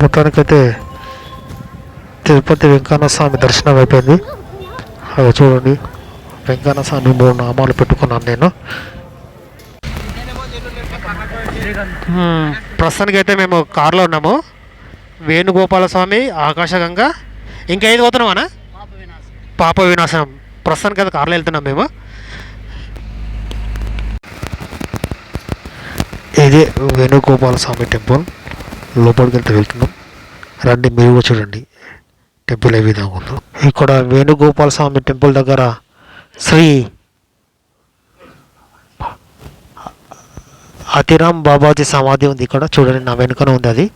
మొత్తానికైతే తిరుపతి వెంకన్న స్వామి దర్శనం అయిపోయింది. అది చూడండి. వెంకన్న స్వామి మూడు నామాలు పెట్టుకున్నాను నేను. ప్రస్తుతానికి అయితే మేము కార్లో ఉన్నాము. వేణుగోపాల స్వామి ఆకాశగంగా ఇంకా ఏది పోతున్నామా పాప వినాశనం. ప్రస్తుతానికి అయితే కార్లో వెళ్తున్నాం మేము. ఇదే వేణుగోపాల స్వామి టెంపుల్. లోపలికి వెళ్తే వెళ్తున్నాం. రండి మీరు కూడా చూడండి. టెంపుల్ ఏ విధంగా ఉందో. ఇక్కడ వేణుగోపాల స్వామి టెంపుల్ దగ్గర శ్రీ అతిరామ్ బాబాజీ సమాధి ఉంది ఇక్కడ. చూడండి నా వెనుకన ఉంది అది.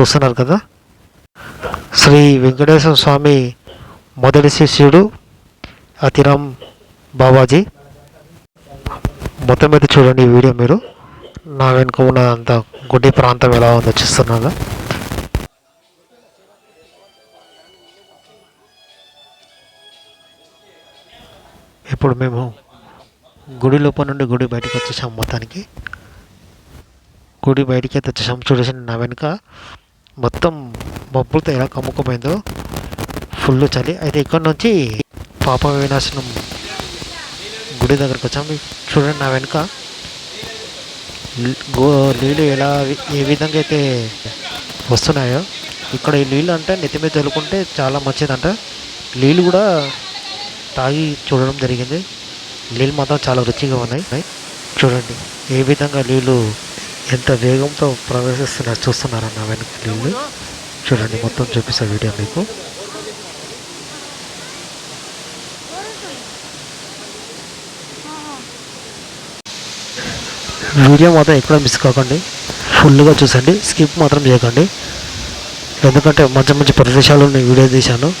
చూస్తున్నారు కదా? శ్రీ వెంకటేశ్వర స్వామి మొదటి శిష్యుడు అతిరామ్ బాబాజీ. మొత్తం మీద చూడండి ఈ వీడియో మీరు. నా వెనుక ఉన్న అంత గుడ్డి ప్రాంతం ఎలా ఉందో చూస్తున్నాగా ఇప్పుడు మేము గుడి లోపల నుండి గుడి బయటకు వచ్చేసాం మొత్తానికి. గుడి బయటికి అయితే వచ్చేసాం. చూడేసి నా వెనుక మొత్తం మబ్బులతో ఎలా కమ్ముకుపోయిందో ఫుల్ చలి. అయితే ఇక్కడ నుంచి పాప వినాశనం గుడి దగ్గరకు వచ్చాం. చూడండి నా వెనుక గో నీళ్ళు ఎలా ఏ విధంగా అయితే వస్తున్నాయో. ఇక్కడ ఈ నీళ్ళు అంటే నెత్తి మీద చల్లుకుంటే చాలా మంచిదంట. నీళ్ళు కూడా తాగి చూడడం జరిగింది. నీళ్ళు మాత్రం చాలా రుచిగా ఉన్నాయి. చూడండి ఏ విధంగా నీళ్ళు ఎంత వేగంతో ప్రవేశిస్తున్నారు చూస్తున్నారన్న వెనక నీళ్ళు చూడండి మొత్తం చూపిస్తా వీడియో మీకు. వీడియో మాత్రం ఎక్కడ మిస్ కాకండి. ఫుల్గా చూసండి. స్కిప్ మాత్రం చేయకండి. ఎందుకంటే మంచి మంచి ప్రదేశాలు నేను వీడియో తీశాను.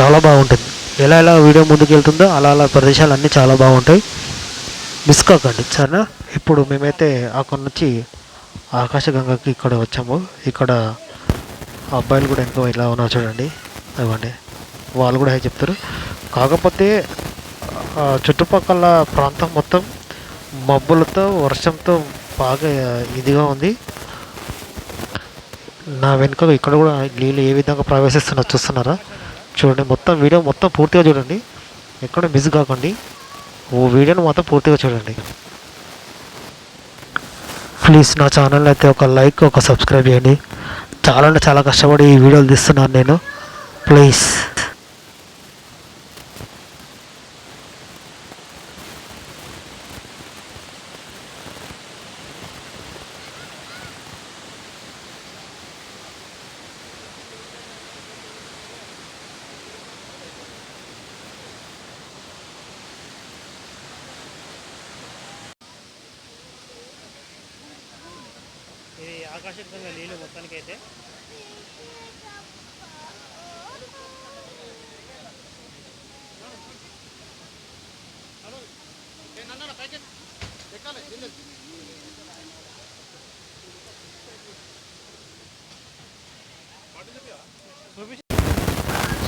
చాలా బాగుంటుంది. ఎలా ఎలా వీడియో ముందుకు వెళ్తుందో అలా అలా ప్రదేశాలు అన్నీ చాలా బాగుంటాయి. మిస్ కాకండి. సరేనా? ఇప్పుడు మేమైతే అక్కడ నుంచి ఆకాశగంగకి ఇక్కడ వచ్చాము. ఇక్కడ అబ్బాయిలు కూడా ఇంకో ఇలా ఉన్నారు చూడండి. ఇవ్వండి వాళ్ళు కూడా హై చెప్తారు. కాకపోతే చుట్టుపక్కల ప్రాంతం మొత్తం మబ్బులతో వర్షంతో బాగా ఇదిగా ఉంది. నా వెనుక ఇక్కడ కూడా నీళ్ళు ఏ విధంగా ప్రవేశిస్తున్నా చూస్తున్నారా? చూడండి మొత్తం వీడియో మొత్తం పూర్తిగా చూడండి. ఎక్కడ మిస్ కాకండి. ఓ వీడియోని మొత్తం పూర్తిగా చూడండి. ప్లీజ్ నా ఛానల్ అయితే ఒక లైక్ ఒక సబ్స్క్రైబ్ చేయండి. చాలా అంటే చాలా కష్టపడి ఈ వీడియోలు తీస్తున్నాను నేను. ప్లీజ్. ఇది ఆకర్షకంగా నీళ్ళు మొత్తానికి అయితే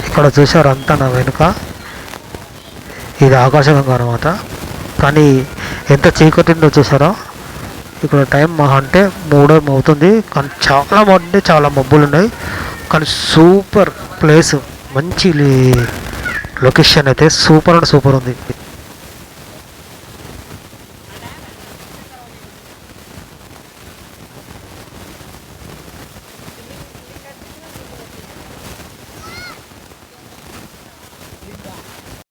ఇక్కడ చూసారు అంతా నా వెనుక. ఇది ఆకాశగంగా అనమాట కానీ ఎంత చీకటిందో చూసారో? ఇక్కడ టైం మహా అంటే మూడో అవుతుంది కానీ చాలా అంటే చాలా మబ్బులు ఉన్నాయి. కానీ సూపర్ ప్లేస్ మంచి లొకేషన్ అయితే సూపర్ అండ్ సూపర్ ఉంది.